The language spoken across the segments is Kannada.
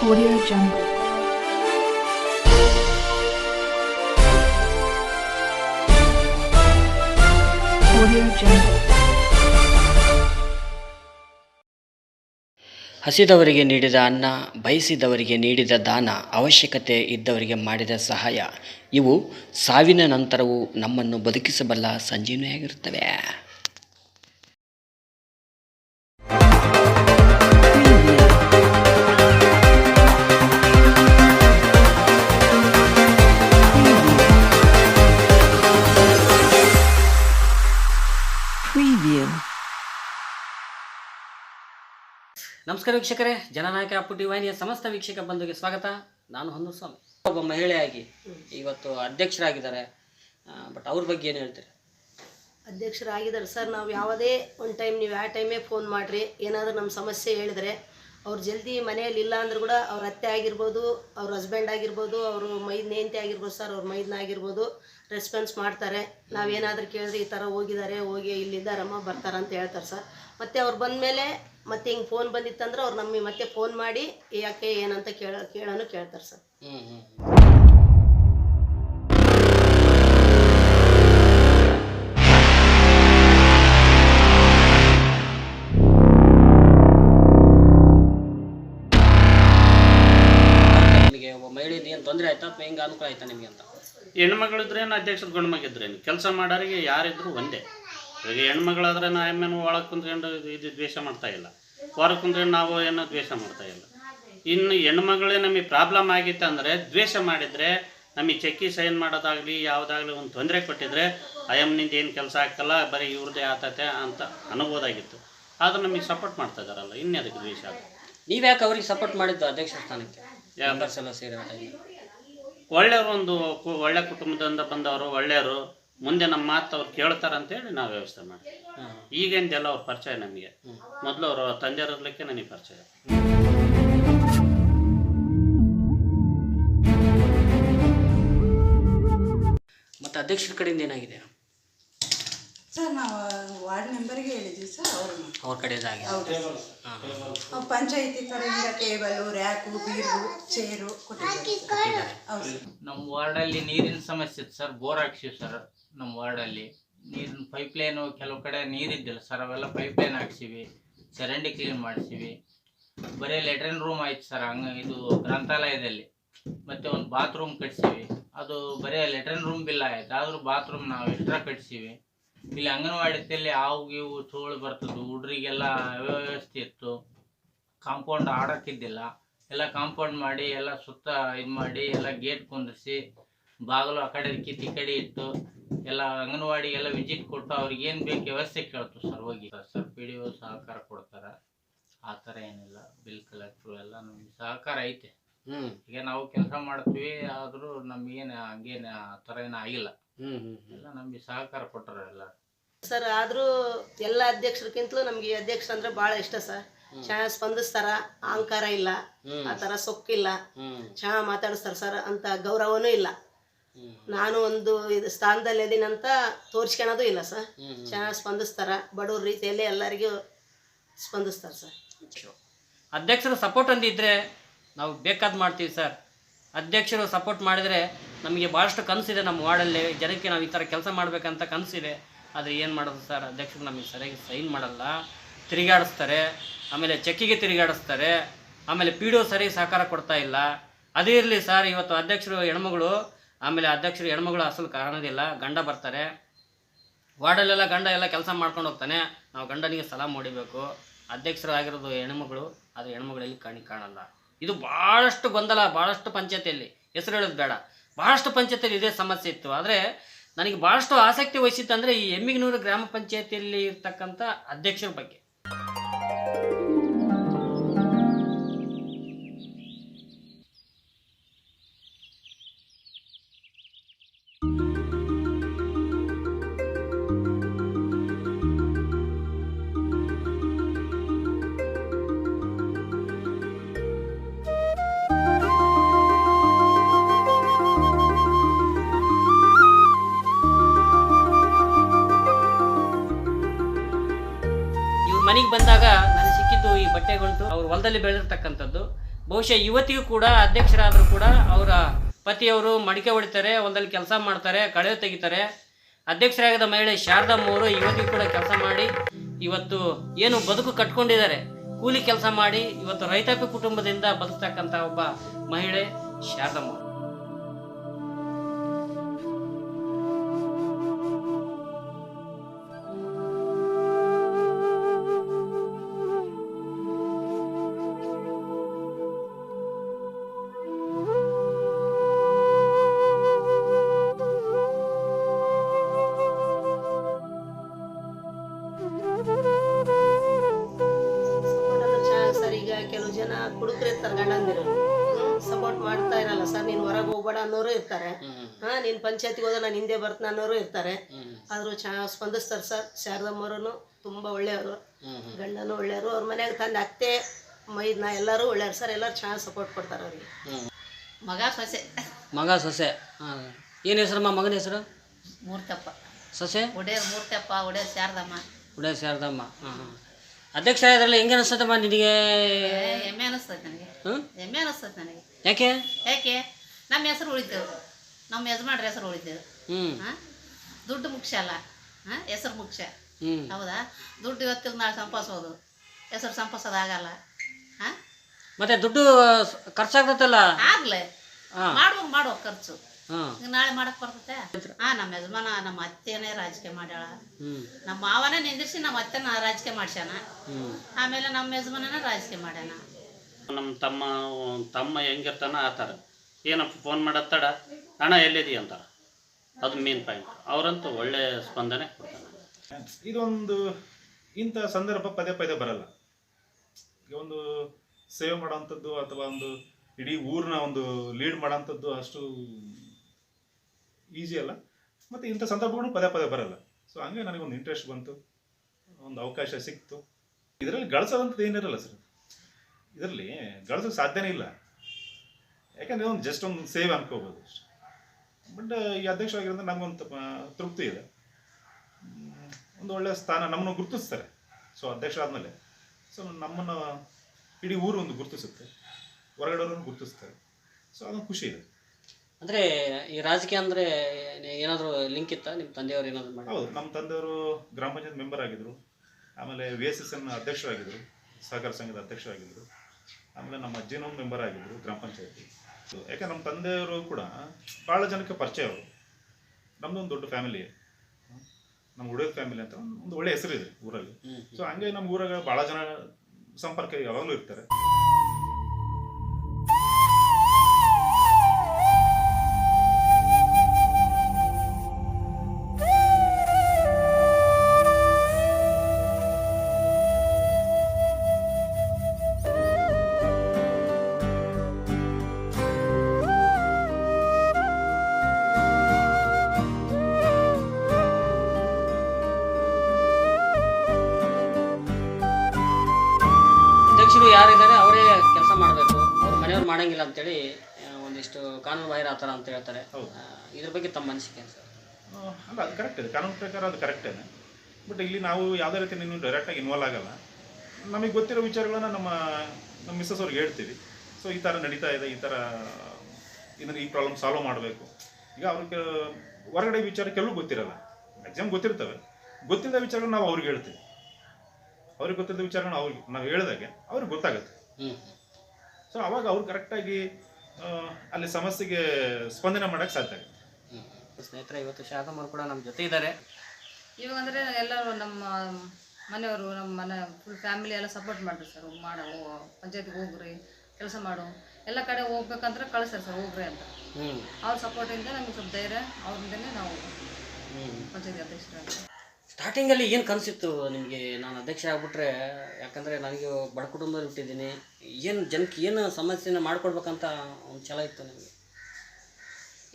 Audio Jungle. ಹಸಿದವರಿಗೆ ನೀಡಿದ ಅನ್ನ, ಬಯಸಿದವರಿಗೆ ನೀಡಿದ ದಾನ, ಅವಶ್ಯಕತೆ ಇದ್ದವರಿಗೆ ಮಾಡಿದ ಸಹಾಯ. ಇವು ಸಾವಿನ ನಂತರವೂ ನಮ್ಮನ್ನು ಬದುಕಿಸಬಲ್ಲ ಸಂಜೀವನಿಯಾಗಿರುತ್ತವೆ. ನಮಸ್ಕಾರ ವೀಕ್ಷಕರೇ, ಜನನಾಯಕ ಪುಟಿ ವಾಹಿನಿಯ ಸಮಸ್ತ ವೀಕ್ಷಕ ಬಂಧುಗೆ ಸ್ವಾಗತ. ನಾನು ಹೊಂದು ಸ್ವಾಮಿ ಒಬ್ಬ ಮಹಿಳೆಯಾಗಿ ಇವತ್ತು ಅಧ್ಯಕ್ಷರಾಗಿದ್ದಾರೆ. ಬಟ್ ಅವ್ರ ಬಗ್ಗೆ ಏನು ಹೇಳ್ತೀರಿ? ಅಧ್ಯಕ್ಷರಾಗಿದ್ದಾರೆ ಸರ್, ನಾವು ಯಾವುದೇ ಒಂದು ಟೈಮ್, ನೀವು ಯಾವ ಟೈಮೇ ಫೋನ್ ಮಾಡಿರಿ, ಏನಾದರೂ ನಮ್ಮ ಸಮಸ್ಯೆ ಹೇಳಿದರೆ, ಅವ್ರು ಜಲ್ದಿ ಮನೆಯಲ್ಲಿ ಇಲ್ಲ ಅಂದ್ರೂ ಕೂಡ ಅವ್ರ ಅತ್ತೆ ಆಗಿರ್ಬೋದು, ಅವ್ರ ಹಸ್ಬೆಂಡ್ ಆಗಿರ್ಬೋದು, ಅವರು ಮೈದ್ ನೇಂತಿ ಆಗಿರ್ಬೋದು ಸರ್, ಅವ್ರ ಮೈದ್ನ ಆಗಿರ್ಬೋದು ರೆಸ್ಪಾನ್ಸ್ ಮಾಡ್ತಾರೆ. ನಾವೇನಾದರೂ ಕೇಳಿದ್ರೆ ಈ ಥರ ಹೋಗಿದ್ದಾರೆ, ಹೋಗಿ ಇಲ್ಲಿದ್ದಾರಮ್ಮ ಬರ್ತಾರೆ ಅಂತ ಹೇಳ್ತಾರೆ ಸರ್. ಮತ್ತು ಅವ್ರು ಬಂದಮೇಲೆ ಮತ್ತೆ ಹಿಂಗೆ ಫೋನ್ ಬಂದಿತ್ತಂದ್ರೆ ಅವ್ರು ನಮಗೆ ಮತ್ತೆ ಫೋನ್ ಮಾಡಿ, ಯಾಕೆ ಏನಂತ ಕೇಳ, ಕೇಳೋನು ಕೇಳ್ತಾರೆ ಸರ್. ನಿಮಗೆ ಮಹಿಳೆಯಿಂದ ಏನು ತೊಂದರೆ ಆಯ್ತಾ? ಹೆಂಗೆ ಅನುಕೂಲ ಆಯ್ತಾ ನಿಮಗೆ ಅಂತ? ಹೆಣ್ಮಗಳಿದ್ರೇನು ಅಧ್ಯಕ್ಷರ ಗಂಡು ಮಗಿದ್ರೇನು ಕೆಲಸ ಮಾಡೋರಿಗೆ ಯಾರಿದ್ರು ಒಂದೇ. ಈಗ ಹೆಣ್ಮಗಳಾದ್ರೆ ನಾ ಎಮ್ಮೆನು ಒಳಗೆ ಕುಂತ್ಕೊಂಡು ಇದು- ದ್ವೇಷ ಮಾಡ್ತಾ ಇಲ್ಲ. ಹೊರಗೆ ಕುಂತ್ಕೊಂಡು ನಾವು ಏನೋ ದ್ವೇಷ ಮಾಡ್ತಾ ಇಲ್ಲ. ಇನ್ನು ಹೆಣ್ಮಗಳೇ ನಮಗೆ ಪ್ರಾಬ್ಲಮ್ ಆಗಿತ್ತು ಅಂದರೆ ದ್ವೇಷ ಮಾಡಿದರೆ ನಮಗೆ ಚೆಕ್ಕಿ ಸೈನ್ ಮಾಡೋದಾಗಲಿ ಯಾವುದಾಗಲಿ ಒಂದು ತೊಂದರೆ ಕೊಟ್ಟಿದ್ರೆ ಅಯಮ್ನಿಂದ ಏನು ಕೆಲಸ ಆಗ್ತಲ್ಲ ಬರೀ ಇವ್ರದ್ದೇ ಆತತೆ ಅಂತ ಅನ್ಬೋದಾಗಿತ್ತು. ಆದ್ರೆ ನಮಗೆ ಸಪೋರ್ಟ್ ಮಾಡ್ತಾ ಇದ್ದಾರಲ್ಲ ಇನ್ನೇ ಅದಕ್ಕೆ ದ್ವೇಷ ನೀವ್ಯಾಕೆ ನೀವು ಯಾಕೆ ಅವ್ರಿಗೆ ಸಪೋರ್ಟ್ ಮಾಡಿದ್ದು ಅಧ್ಯಕ್ಷ ಸ್ಥಾನಕ್ಕೆ? ಯಾವ ಸೇರಿ? ಒಳ್ಳೆಯವರು ಒಂದು ಒಳ್ಳೆ ಕುಟುಂಬದಿಂದ ಬಂದವರು ಒಳ್ಳೆಯವರು ಮುಂದೆ ನಮ್ಮ ಮಾತು ಅವ್ರು ಕೇಳ್ತಾರೆ ಅಂತೇಳಿ ನಾವು ವ್ಯವಸ್ಥೆ ಮಾಡ್ತೀವಿ. ಈಗಿಂದೆಲ್ಲ ಅವ್ರ ಪರಿಚಯ ನಮಗೆ. ಮೊದಲು ಅವರು ತಂದೆಯವ್ರಲಿಕ್ಕೆ ನನಗೆ ಪರಿಚಯ. ಮತ್ತು ಅಧ್ಯಕ್ಷರ ಕಡೆಯಿಂದ ಏನಾಗಿದೆ? ಸರ್ ನಾವು ವಾರ್ಡ್ ಮೆಂಬರ್ಗೆ ಹೇಳಿದ್ವಿ ಸರ್ ಅವರು ಅವ್ರ ಕಡೆದಾಗಿ ಪಂಚಾಯಿತಿ ಕಡೆಯಿಂದ ಟೇಬಲು ರ್ಯಾಕು ಬೀರು ಚೇರು ಕೊಟ್ಟಿದ್ದಾರೆ ನಮ್ಮ ವಾರ್ಡಲ್ಲಿ ನೀರಿನ ಸಮಸ್ಯೆ ಇತ್ತು ಸರ್ ಬೋರ್ ಹಾಕ್ಸಿವಿ ಸರ್ ನಮ್ಮ ವಾರ್ಡಲ್ಲಿ. ನೀರಿನ ಪೈಪ್ ಲೈನ್ ಕೆಲವು ಕಡೆ ನೀರಿದ್ದಿಲ್ಲ ಸರ್ ಅವೆಲ್ಲ ಪೈಪ್ ಲೈನ್ ಹಾಕ್ಸಿವಿ ಚರಂಡಿ ಕ್ಲೀನ್ ಮಾಡಿಸಿವಿ. ಬರೀ ಲೆಟ್ರಿನ್ ರೂಮ್ ಆಯ್ತು ಸರ್ ಹಂಗ ಇದು ಗ್ರಂಥಾಲಯದಲ್ಲಿ. ಮತ್ತೆ ಒಂದು ಬಾತ್ರೂಮ್ ಕಟ್ಸಿವಿ. ಅದು ಬರೀ ಲೆಟ್ರಿನ್ ರೂಮ್ ಬಿಲ್ ಆಯ್ತು ಆದರೂ ಬಾತ್ರೂಮ್ ನಾವು ಎಕ್ಸ್ಟ್ರಾ ಕಟ್ಸಿವಿ. ಇಲ್ಲಿ ಅಂಗನವಾಡಿಯಲ್ಲಿ ಹಾವು ಗೀವು ಚೋಳು ಬರ್ತದ್ದು, ಹುಡ್ರಿಗೆಲ್ಲ ಅವ್ಯವಸ್ಥೆ ಇತ್ತು. ಕಾಂಪೌಂಡ್ ಆಡಕ್ಕಿದ್ದಿಲ್ಲ. ಎಲ್ಲ ಕಾಂಪೌಂಡ್ ಮಾಡಿ, ಎಲ್ಲ ಸುತ್ತ ಇದು ಮಾಡಿ, ಎಲ್ಲ ಗೇಟ್ ಕುಂದ್ರಿಸಿ, ಬಾಗಿಲು ಆ ಕಡೆ ಕಿತ್ತಿ ಕಡೆ ಇತ್ತು. ಎಲ್ಲ ಅಂಗನವಾಡಿಗೆಲ್ಲ ವಿಸಿಟ್ ಕೊಟ್ಟು ಅವ್ರಿಗೆ ಏನು ಬೇಕು ವ್ಯವಸ್ಥೆ ಕೇಳ್ತು ಸರ್ ಹೋಗಿ. ಸರ್ ಪಿ ಡಿ ಒ ಸಹಕಾರ ಕೊಡ್ತಾರೆ. ಆ ಥರ ಏನಿಲ್ಲ. ಬಿಲ್ ಕಲೆಕ್ಟ್ರು ಎಲ್ಲ ನಮಗೆ ಸಹಕಾರ ಐತೆ. ಹ್ಞೂ ಈಗ ನಾವು ಕೆಲಸ ಮಾಡ್ತೀವಿ ಆದರೂ ನಮಗೇನು ಹಂಗೇನ ಆ ಥರ ಏನು ಆಗಿಲ್ಲ. ಹ್ಮ್ ಹ್ಞೂ ಎಲ್ಲ ನಮಗೆ ಸಹಕಾರ ಕೊಟ್ಟರು ಎಲ್ಲ. ಸರ್ ಆದ್ರೂ ಎಲ್ಲ ಅಧ್ಯಕ್ಷರಕ್ಕಿಂತಲೂ ನಮಗೆ ಈ ಅಧ್ಯಕ್ಷರು ಅಂದ್ರೆ ಭಾಳ ಇಷ್ಟ ಸರ್. ಚೆನ್ನಾಗಿ ಸ್ಪಂದಿಸ್ತಾರ ಅಹಂಕಾರ ಇಲ್ಲ ಆ ಥರ ಸೊಕ್ಕಿಲ್ಲ ಚೆನ್ನಾಗಿ ಮಾತಾಡಿಸ್ತಾರೆ ಸರ್ ಅಂತ ಗೌರವನೂ ಇಲ್ಲ. ನಾನು ಒಂದು ಇದು ಸ್ಥಾನದಲ್ಲಿ ಇದೀನಂತ ತೋರಿಸ್ಕೊಳೋದು ಇಲ್ಲ ಸರ್. ಚೆನ್ನಾಗಿ ಸ್ಪಂದಿಸ್ತಾರ ಬಡವ್ರ ರೀತಿಯಲ್ಲಿ ಎಲ್ಲರಿಗೂ ಸ್ಪಂದಿಸ್ತಾರ ಸರ್. ಅಧ್ಯಕ್ಷರ ಸಪೋರ್ಟ್ ಅಂದಿದ್ರೆ ನಾವು ಬೇಕಾದ್ ಮಾಡ್ತೀವಿ ಸರ್. ಅಧ್ಯಕ್ಷರು ಸಪೋರ್ಟ್ ಮಾಡಿದರೆ ನಮಗೆ ಭಾಳಷ್ಟು ಕನಸಿದೆ ನಮ್ಮ ವಾರ್ಡಲ್ಲಿ. ಜನಕ್ಕೆ ನಾವು ಈ ಥರ ಕೆಲಸ ಮಾಡಬೇಕಂತ ಕನಸಿದೆ. ಆದರೆ ಏನು ಮಾಡೋದು ಸರ್? ಅಧ್ಯಕ್ಷರು ನಮಗೆ ಸರಿಯಾಗಿ ಸೈನ್ ಮಾಡಲ್ಲ. ತಿರುಗಾಡಿಸ್ತಾರೆ. ಆಮೇಲೆ ಚೆಕ್ಕಿಗೆ ತಿರುಗಾಡಿಸ್ತಾರೆ. ಆಮೇಲೆ ಪಿ ಡಿ ಒ ಸರಿಯಾಗಿ ಸಹಕಾರ ಕೊಡ್ತಾ ಇಲ್ಲ. ಅದೇ ಇರಲಿ ಸರ್, ಇವತ್ತು ಅಧ್ಯಕ್ಷರು ಹೆಣ್ಮಗಳು, ಆಮೇಲೆ ಅಧ್ಯಕ್ಷರು ಹೆಣ್ಮಗಳು ಅಸಲು ಕಾರಣದಿಲ್ಲ ಗಂಡ ಬರ್ತಾರೆ. ವಾರ್ಡಲ್ಲೆಲ್ಲ ಗಂಡ ಎಲ್ಲ ಕೆಲಸ ಮಾಡ್ಕೊಂಡು ಹೋಗ್ತಾನೆ. ನಾವು ಗಂಡನಿಗೆ ಸಲಾಮ್ ಹೊಡಿಬೇಕು. ಅಧ್ಯಕ್ಷರಾಗಿರೋದು ಹೆಣ್ಮಗಳು, ಆದರೆ ಹೆಣ್ಮಗಳಲ್ಲಿ ಕಣಿ ಕಾಣಲ್ಲ. ಇದು ಭಾಳಷ್ಟು ಗೊಂದಲ ಭಾಳಷ್ಟು ಪಂಚಾಯತಿಯಲ್ಲಿ ಹೆಸರು ಹೇಳೋದು ಬೇಡ. ಭಾಳಷ್ಟು ಪಂಚಾಯತಿಯಲ್ಲಿ ಇದೇ ಸಮಸ್ಯೆ ಇತ್ತು. ಆದರೆ ನನಗೆ ಭಾಳಷ್ಟು ಆಸಕ್ತಿ ವಹಿಸಿತ್ತು ಅಂದರೆ ಈ ಎಮ್ಮಿಗನೂರು ಗ್ರಾಮ ಪಂಚಾಯತಿಯಲ್ಲಿ ಇರ್ತಕ್ಕಂಥ ಅಧ್ಯಕ್ಷರ ಬಗ್ಗೆ. ಬಂದಾಗ ನನಗೆ ಸಿಕ್ಕಿದ್ದು ಈ ಬಟ್ಟೆ ಅವ್ರು ಹೊಲದಲ್ಲಿ ಬೆಳೆದಿರ್ತಕ್ಕಂಥದ್ದು. ಬಹುಶಃ ಇವತ್ತಿಗೂ ಕೂಡ ಅಧ್ಯಕ್ಷರಾದರೂ ಕೂಡ ಅವರ ಪತಿಯವರು ಮಡಿಕೆ ಹೊಡಿತಾರೆ, ಹೊಲದಲ್ಲಿ ಕೆಲಸ ಮಾಡ್ತಾರೆ ಕಳೆ ತೆಗಿತಾರೆ. ಅಧ್ಯಕ್ಷರಾಗಿದ್ದ ಮಹಿಳೆ ಶಾರದಮ್ಮ ಅವರು ಇವತ್ತಿಗೂ ಕೂಡ ಕೆಲಸ ಮಾಡಿ, ಇವತ್ತು ಏನು ಬದುಕು ಕಟ್ಕೊಂಡಿದ್ದಾರೆ. ಕೂಲಿ ಕೆಲಸ ಮಾಡಿ, ಇವತ್ತು ರೈತಾಪಿ ಕುಟುಂಬದಿಂದ ಬದುಕ್ತಕ್ಕಂಥ ಒಬ್ಬ ಮಹಿಳೆ ಶಾರದಮ್ಮ ನೀನು ಪಂಚಾಯತಿಗೆ ಹೋದ್ರೆ ನಾನು ಹಿಂದೆ ಬರ್ತೀನಿ ಅನ್ನೋರು ಇರ್ತಾರೆ. ಆದರೂ ಚಾ ಸ್ಪಂದಿಸ್ತಾರೆ ಸರ್. ಶಾರದಮ್ಮರೂ ತುಂಬ ಒಳ್ಳೆಯವರು. ಗಂಡನೂ ಒಳ್ಳೆಯವರು. ಅವ್ರ ಮನೆಯಾಗ ತಂದೆ ಅತ್ತೆ ಮೈದ್ನ ಎಲ್ಲರೂ ಒಳ್ಳೆಯವ್ರು ಸರ್. ಎಲ್ಲರೂ ಚೆನ್ನಾಗಿ ಸಪೋರ್ಟ್ ಕೊಡ್ತಾರೆ ಅವ್ರಿಗೆ. ಮಗ ಸೊಸೆ. ಮಗ ಸೊಸೆ. ಹಾಂ. ಏನು ಹೆಸರಮ್ಮ? ಮಗನ ಹೆಸರು? ಮೂರ್ತಪ್ಪ. ಸೊಸೆ? ಒಡೆಯರ್ ಮೂರ್ತಪ್ಪ ಒಡೆಯರ್ ಶಾರದಮ್ಮ. ಉಡೇ ಶಾರದಮ್ಮ. ಹಾಂ ಹಾಂ. ಅಧ್ಯಕ್ಷ ಇದರಲ್ಲಿ ಹೆಂಗೆ ಅನಿಸ್ತದಮ್ಮ ನಿನಗೆ? ಏ, ಹೆಮ್ಮೆ ಅನಿಸ್ತೈತೆ ನನಗೆ. ಹ್ಞೂ ಹೆಮ್ಮೆ ಅನಿಸ್ತೈತೆ ನನಗೆ. ಯಾಕೆ? ಯಾಕೆ? ನಮ್ಮ ಹೆಸರು ಉಳಿತೇವೆ ನಮ್ಮ ಯಜಮಾನ್ರ ಹೆಸರು ಉಳಿತೇವೆ ಹ್ಮ್. ಹಾಂ? ದುಡ್ಡು ಮುಖ್ಯ ಅಲ್ಲ. ಹಾಂ? ಹೆಸರು ಮುಖ್ಯ. ಹೌದಾ? ದುಡ್ಡು ಇವತ್ತಿಗೆ ನಾಳೆ ಸಂಪಾದಿಸೋದು. ಹೆಸರು ಸಂಪಾದಿಸೋದಾಗಲ್ಲ ಹಾಂ? ಮತ್ತೆ ದುಡ್ಡು ಖರ್ಚಾಗ್ತೈತಲ್ಲ ಆಗ್ಲೇ. ಮಾಡುವ ಮಾಡುವ ಖರ್ಚು. ನಾಳೆ ಮಾಡಕ್ ಬರ್ತತೆ? ಹಾ ನಮ್ಮ ಯಜಮಾನ ನಮ್ಮ ಅತ್ತೆನೇ ರಾಜಕೀಯ ಮಾಡ್ಯಾಳ. ನಮ್ಮ ಮಾವನೇ ನಿಂದಿರ್ಸಿ ನಮ್ಮ ಅತ್ತೆನ ರಾಜಕೀಯ ಮಾಡ್ಸ್ಯಾನ. ಆಮೇಲೆ ನಮ್ಮ ಯಜಮಾನನ ರಾಜಕೀಯ ಮಾಡ್ಯಾನ. ನಮ್ಮ ತಮ್ಮ ತಮ್ಮ ಹೆಂಗಿರ್ತಾನ ಆತರ ಏನಪ್ಪ ಫೋನ್ ಮಾಡತ್ತಡ ಹಣ ಎಲ್ಲಿದೆ ಅಂತಾರೆ ಅದು ಮೇನ್ ಪಾಯಿಂಟ್ ಅವರಂತೂ ಒಳ್ಳೆ ಸ್ಪಂದನೆ ಇದೊಂದು ಇಂಥ ಸಂದರ್ಭ ಪದೇ ಪದೇ ಬರಲ್ಲ. ಈಗ ಒಂದು ಸೇವೆ ಮಾಡೋವಂಥದ್ದು ಅಥವಾ ಒಂದು ಇಡೀ ಊರನ್ನ ಒಂದು ಲೀಡ್ ಮಾಡೋವಂಥದ್ದು ಅಷ್ಟು ಈಸಿ ಅಲ್ಲ. ಮತ್ತು ಇಂಥ ಸಂದರ್ಭಗಳು ಪದೇ ಪದೇ ಬರಲ್ಲ. ಸೊ ಹಂಗೆ ನನಗೊಂದು ಇಂಟ್ರೆಸ್ಟ್ ಬಂತು. ಒಂದು ಅವಕಾಶ ಸಿಕ್ತು. ಇದರಲ್ಲಿ ಗಳಿಸೋದಂಥದ್ದು ಏನಿರಲ್ಲ ಸರ್. ಇದರಲ್ಲಿ ಗಳಿಸೋಕೆ ಸಾಧ್ಯನೇ ಇಲ್ಲ. ಯಾಕಂದರೆ ಒಂದು ಜಸ್ಟ್ ಒಂದು ಸೇವೆ ಅನ್ಕೋಬೋದು ಅಷ್ಟೇ. ಬಟ್ ಈ ಅಧ್ಯಕ್ಷರಾಗಿರೋದ್ರೆ ನಮಗೊಂದು ತೃಪ್ತಿ ಇದೆ. ಒಂದು ಒಳ್ಳೆಯ ಸ್ಥಾನ ನಮ್ಮನ್ನು ಗುರುತಿಸ್ತಾರೆ. ಸೊ ಅಧ್ಯಕ್ಷ ಆದಮೇಲೆ ಸೊ ನಮ್ಮನ್ನು ಇಡೀ ಊರು ಒಂದು ಗುರುತಿಸುತ್ತೆ. ಹೊರಗಡೆಯವ್ರನ್ನು ಗುರುತಿಸ್ತಾರೆ. ಸೊ ಅದೊಂದು ಖುಷಿ ಇದೆ. ಅಂದರೆ ಈ ರಾಜಕೀಯ ಅಂದರೆ ಏನಾದರೂ ಲಿಂಕ್ ಇತ್ತಾ? ನಿಮ್ಮ ತಂದೆಯವರು ಏನಾದರೂ ಮಾಡಿ ಹೌದು ನಮ್ಮ ತಂದೆಯವರು ಗ್ರಾಮ ಪಂಚಾಯತ್ ಮೆಂಬರ್ ಆಗಿದ್ದರು ಆಮೇಲೆ ವಿ ಎಸ್ ಎಸ್ ಎನ್ ಅಧ್ಯಕ್ಷರಾಗಿದ್ದರು ಸಹಕಾರ ಸಂಘದ ಅಧ್ಯಕ್ಷರಾಗಿದ್ದರು ಆಮೇಲೆ ನಮ್ಮ ಅಜ್ಜಿನೂ ಮೆಂಬರ್ ಆಗಿದ್ದರು ಗ್ರಾಮ ಪಂಚಾಯತಿ. ಯಾಕೆ ನಮ್ಮ ತಂದೆಯವರು ಕೂಡ ಭಾಳ ಜನಕ್ಕೆ ಪರಿಚಯ ಅವರು. ನಮ್ದು ಒಂದು ದೊಡ್ಡ ಫ್ಯಾಮಿಲಿ ನಮ್ಮ ಹುಡುಗ ಫ್ಯಾಮಿಲಿ ಅಂತ ಒಂದು ಒಳ್ಳೆ ಹೆಸರಿದೆ ಊರಲ್ಲಿ. ಸೊ ಹಂಗೆ ನಮ್ಮ ಊರಾಗ ಭಾಳ ಜನ ಸಂಪರ್ಕ ಯಾವಾಗಲೂ ಇರ್ತಾರೆ. ಯಾರಿದ್ದಾರೆ ಅವರೇ ಕೆಲಸ ಮಾಡಬೇಕು. ಅವ್ರ ಮನೆಯವ್ರು ಮಾಡಂಗಿಲ್ಲ ಅಂತೇಳಿ ಒಂದಿಷ್ಟು ಕಾನೂನು ಬಾಹಿರ ಆ ಥರ ಅಂತ ಹೇಳ್ತಾರೆ. ಇದ್ರ ಬಗ್ಗೆ ತಮ್ಮ ಅನಿಸಿಕೆ ಸರ್? ಅಲ್ಲ ಅದು ಕರೆಕ್ಟ್ ಇದೆ. ಕಾನೂನು ಪ್ರಕಾರ ಅದು ಕರೆಕ್ಟೇ ಬಟ್ ಇಲ್ಲಿ ನಾವು ಯಾವುದೇ ರೀತಿ ನೀನು ಡೈರೆಕ್ಟಾಗಿ ಇನ್ವಾಲ್ವ್ ಆಗಲ್ಲ. ನಮಗೆ ಗೊತ್ತಿರೋ ವಿಚಾರಗಳನ್ನ ನಮ್ಮ ನಮ್ಮ ಮಿಸ್ಸಸ್ ಅವ್ರಿಗೆ ಹೇಳ್ತೀವಿ. ಸೊ ಈ ಥರ ನಡೀತಾ ಇದೆ ಈ ಥರ ಇದನ್ನು ಈ ಪ್ರಾಬ್ಲಮ್ ಸಾಲ್ವ್ ಮಾಡಬೇಕು. ಈಗ ಅವ್ರಿಗೆ ಹೊರಗಡೆ ವಿಚಾರ ಕೆಲವು ಗೊತ್ತಿರಲ್ಲ. ಮ್ಯಾಕ್ಸಿಮಮ್ ಗೊತ್ತಿರ್ತವೆ. ಗೊತ್ತಿಲ್ಲದ ವಿಚಾರಗಳು ನಾವು ಅವ್ರಿಗೆ ಹೇಳ್ತೀವಿ. ಅವ್ರಿಗೆ ಗೊತ್ತಿದ್ದ ವಿಚಾರಗಳನ್ನ ಅವ್ರಿಗೆ ನಾವು ಹೇಳಿದಾಗೆ ಅವ್ರಿಗೆ ಗೊತ್ತಾಗುತ್ತೆ. ಹ್ಞೂ ಸೊ ಅವಾಗ ಅವ್ರು ಕರೆಕ್ಟಾಗಿ ಅಲ್ಲಿ ಸಮಸ್ಯೆಗೆ ಸ್ಪಂದನೆ ಮಾಡೋಕ್ಕೆ ಸಾಧ್ಯ ಆಗುತ್ತೆ. ಸ್ನೇಹಿತರೆ ಇವತ್ತು ಶಾರದಮ್ಮ ಕೂಡ ನಮ್ಮ ಜೊತೆ ಇದ್ದಾರೆ. ಇವಾಗ ಅಂದರೆ ಎಲ್ಲರೂ ನಮ್ಮ ಮನೆಯವರು ನಮ್ಮ ಮನೆ ಫುಲ್ ಫ್ಯಾಮಿಲಿ ಎಲ್ಲ ಸಪೋರ್ಟ್ ಮಾಡ್ರಿ ಸರ್ ಮಾಡೋ ಪಂಚಾಯತಿಗೆ ಹೋಗ್ರಿ ಕೆಲಸ ಮಾಡು. ಎಲ್ಲ ಕಡೆ ಹೋಗ್ಬೇಕಂದ್ರೆ ಕಳಿಸ್ತಾರೆ ಸರ್ ಹೋಗ್ರಿ ಅಂತ. ಹ್ಞೂ ಅವ್ರ ಸಪೋರ್ಟಿಂದ ನಮ್ಗೆ ಸ್ವಲ್ಪ ಧೈರ್ಯ ಅವ್ರಿಂದನೇ ನಾವು ಪಂಚಾಯಿತಿ ಪಂಚಾಯತಿ ಅಧ್ಯಕ್ಷರಾಗಿ ಸ್ಟಾರ್ಟಿಂಗಲ್ಲಿ ಏನು ಕನಸಿತ್ತು ನಿಮಗೆ? ನಾನು ಅಧ್ಯಕ್ಷ ಆಗಿಬಿಟ್ರೆ ಯಾಕಂದರೆ ನನಗೆ ಬಡ ಕುಟುಂಬದಲ್ಲಿ ಹುಟ್ಟಿದ್ದೀನಿ. ಏನು ಜನಕ್ಕೆ ಏನು ಸಮಸ್ಯೆನ ಮಾಡ್ಕೊಡ್ಬೇಕಂತ ಒಂದು ಛಲ ಇತ್ತು ನನಗೆ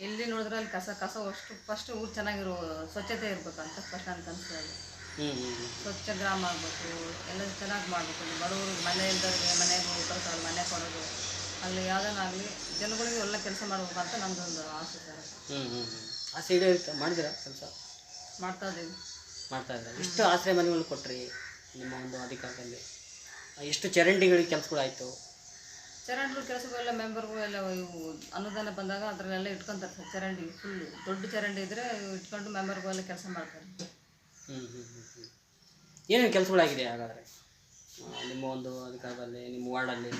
ಎಲ್ಲಿ ನೋಡಿದ್ರೆ ಅಲ್ಲಿ ಕಸ ಕಸ ಅಷ್ಟು ಫಸ್ಟ್ ಊರು ಚೆನ್ನಾಗಿರೋ ಸ್ವಚ್ಛತೆ ಇರಬೇಕಂತ ಫಸ್ಟ್ ನನ್ನ ಕನಸು ಅದು. ಸ್ವಚ್ಛ ಗ್ರಾಮ ಆಗಬೇಕು ಎಲ್ಲ ಚೆನ್ನಾಗಿ ಮಾಡಬೇಕು. ಬಡವರು ಮನೆ ಇಲ್ದವ್ರಿಗೆ ಮನೆಗೆ ಕಳ್ಸೋದು ಮನೆ ಕೊಡೋದು. ಅಲ್ಲಿ ಯಾವುದನ್ನಾಗಲಿ ಜನಗಳಿಗೆ ಒಳ್ಳೆ ಕೆಲಸ ಮಾಡ್ಬೇಕಂತ ಅಂತ ನಮ್ಮದೊಂದು ಆಸೆ ಸರ್. ಹ್ಞೂ ಹ್ಞೂ ಹ್ಞೂ ಆಸೆ ಈಡೇರಿತ ಮಾಡಿದ್ದೀರಾ ಕೆಲಸ? ಮಾಡ್ತಾ ಇದ್ದೀವಿ. ಮಾಡ್ತಾ ಇದ್ದಾರೆ. ಇಷ್ಟು ಆಶ್ರಯ ಮನೆಗಳು ಕೊಟ್ರಿ ನಿಮ್ಮ ಒಂದು ಅಧಿಕಾರದಲ್ಲಿ. ಎಷ್ಟು ಚರಂಡಿಗಳಿಗೆ ಕೆಲಸಗಳಾಯಿತು ಚರಂಡಿ ಕೆಲಸಗಳೆಲ್ಲ ಮೆಂಬರ್ಗಳು ಎಲ್ಲ ಇವು ಅನುದಾನ ಬಂದಾಗ ಅದರಲ್ಲೆಲ್ಲ ಇಟ್ಕೊಂತಾರೆ ಚರಂಡಿ ಫುಲ್ ದೊಡ್ಡ ಚರಂಡಿ ಇದ್ದರೆ ಇಟ್ಕೊಂಡು ಮೆಂಬರ್ಗಳೆಲ್ಲ ಕೆಲಸ ಮಾಡ್ತಾರೆ. ಹ್ಞೂ ಹ್ಞೂ ಹ್ಞೂ ಹ್ಞೂ ಏನೇನು ಕೆಲಸಗಳಾಗಿದೆ ಹಾಗಾದರೆ? ನಿಮ್ಮ ಒಂದು ಅಧಿಕಾರದಲ್ಲಿ ನಿಮ್ಮ ವಾರ್ಡಲ್ಲಿ?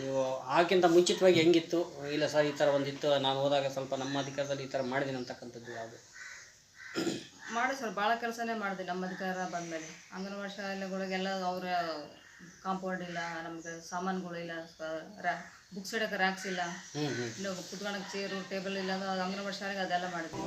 ನೀವು ಆಗಿಂತ ಮುಂಚಿತವಾಗಿ ಹೆಂಗಿತ್ತು? ಇಲ್ಲ ಸರ್ ಈ ಥರ ಒಂದಿತ್ತು ನಾನು ಹೋದಾಗ ಸ್ವಲ್ಪ ನಮ್ಮ ಅಧಿಕಾರದಲ್ಲಿ ಈ ಥರ ಮಾಡಿದ್ದೀನಿ ಅಂತಕ್ಕಂಥದ್ದು ಯಾವುದು? ಮಾಡಿ ಸರ್ ಭಾಳ ಕೆಲಸನೇ ಮಾಡಿದೆ ನಮ್ಮ ಅಧಿಕಾರ ಬಂದಮೇಲೆ. ಅಂಗನವಾಡಿ ಶಾಲೆಗಳಿಗೆಲ್ಲ ಅವರ ಕಾಂಪೌಂಡ್ ಇಲ್ಲ ನಮಗೆ ಸಾಮಾನುಗಳಿಲ್ಲ ರ್ಯಾ ಬುಕ್ಸ್ ಇಡೋಕೆ ರ್ಯಾಕ್ಸ್ ಇಲ್ಲ. ಇಲ್ಲ ಕುತ್ಕೊಳಕ್ಕೆ ಚೇರು ಟೇಬಲ್ ಇಲ್ಲ ಅಂದ್ರೆ ಅಂಗನವಾಡಿ ಶಾಲೆಗೆ ಅದೆಲ್ಲ ಮಾಡಿದ್ವಿ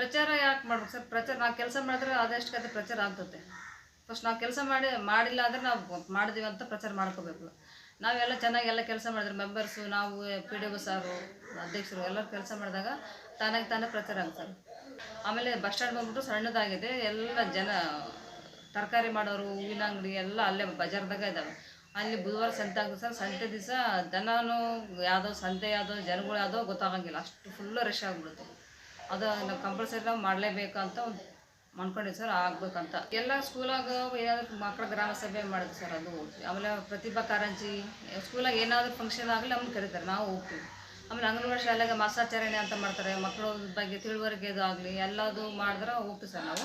ಪ್ರಚಾರ ಯಾಕೆ ಮಾಡ್ಬೇಕು ಸರ್? ಪ್ರಚಾರ, ನಾವು ಕೆಲಸ ಮಾಡಿದ್ರೆ ಆದಷ್ಟು ಕತೆ ಪ್ರಚಾರ ಆಗ್ತದೆ. ಫಸ್ಟ್ ನಾವು ಕೆಲಸ ಮಾಡಿ, ಮಾಡಿಲ್ಲ ಅಂದರೆ ನಾವು ಮಾಡಿದೀವಿ ಅಂತ ಪ್ರಚಾರ ಮಾಡ್ಕೋಬೇಕು. ನಾವೆಲ್ಲ ಚೆನ್ನಾಗಿ ಎಲ್ಲ ಕೆಲಸ ಮಾಡಿದ್ರೆ ಮೆಂಬರ್ಸು ನಾವು ಪಿ ಡಿ ಒ ಸಾರು, ಅಧ್ಯಕ್ಷರು ಎಲ್ಲರೂ ಕೆಲಸ ಮಾಡಿದಾಗ ತಾನಾಗಿ ತಾನೇ ಪ್ರಚಾರ ಆಗ್ತಾರೆ ಆಮೇಲೆ ಬಸ್ ಸ್ಟ್ಯಾಂಡ್ ಬಂದ್ಬಿಟ್ಟು ಸಣ್ಣದಾಗಿದೆ. ಎಲ್ಲ ಜನ ತರಕಾರಿ ಮಾಡೋರು, ಹೂವಿನ ಅಂಗಡಿ ಎಲ್ಲ ಅಲ್ಲೇ ಬಜಾರ್ದಾಗ ಇದ್ದಾವೆ ಅಲ್ಲಿ ಬುಧವಾರ ಸಂತೆ ಆಗುತ್ತೆ ಸರ್. ಸಂತೆ ದಿವಸ ದನನೂ ಯಾವುದೋ ಸಂತೆ ಯಾವುದೋ ಜನಗಳು ಯಾವುದೋ ಗೊತ್ತಾಗಂಗಿಲ್ಲ. ಅಷ್ಟು ಫುಲ್ಲು ರಶ್ ಆಗಿಬಿಡುತ್ತೆ. ಅದು ನಾವು ಕಂಪಲ್ಸರಿ ನಾವು ಮಾಡಲೇಬೇಕಂತ ಒಂದು ಮಾಡ್ಕೊಂಡಿವಿ ಸರ್ ಆಗ್ಬೇಕಂತ. ಎಲ್ಲ ಸ್ಕೂಲಾಗ ಏನಾದರೂ ಮಕ್ಕಳ ಗ್ರಾಮ ಸಭೆ ಸರ್ ಅದು. ಆಮೇಲೆ ಪ್ರತಿಭಾ ಕಾರಂಜಿ ಸ್ಕೂಲಾಗ ಏನಾದರೂ ಫಂಕ್ಷನ್ ಆಗಲಿ ನಮ್ಗೆ ಕರೀತಾರೆ, ನಾವು ಹೋಗ್ತೀವಿ. ಆಮೇಲೆ ಅಂಗನವಾಡಿ ಶಾಲೆಗೆ ಮಾಸಾಚರಣೆ ಅಂತ ಮಾಡ್ತಾರೆ ಮಕ್ಕಳ ಬಗ್ಗೆ ತಿಳುವಳಿಕೆ ಇದು ಆಗಲಿ ಎಲ್ಲದು ಮಾಡಿದ್ರೆ ಹೋಗ್ತೀವಿ ಸರ್ ನಾವು.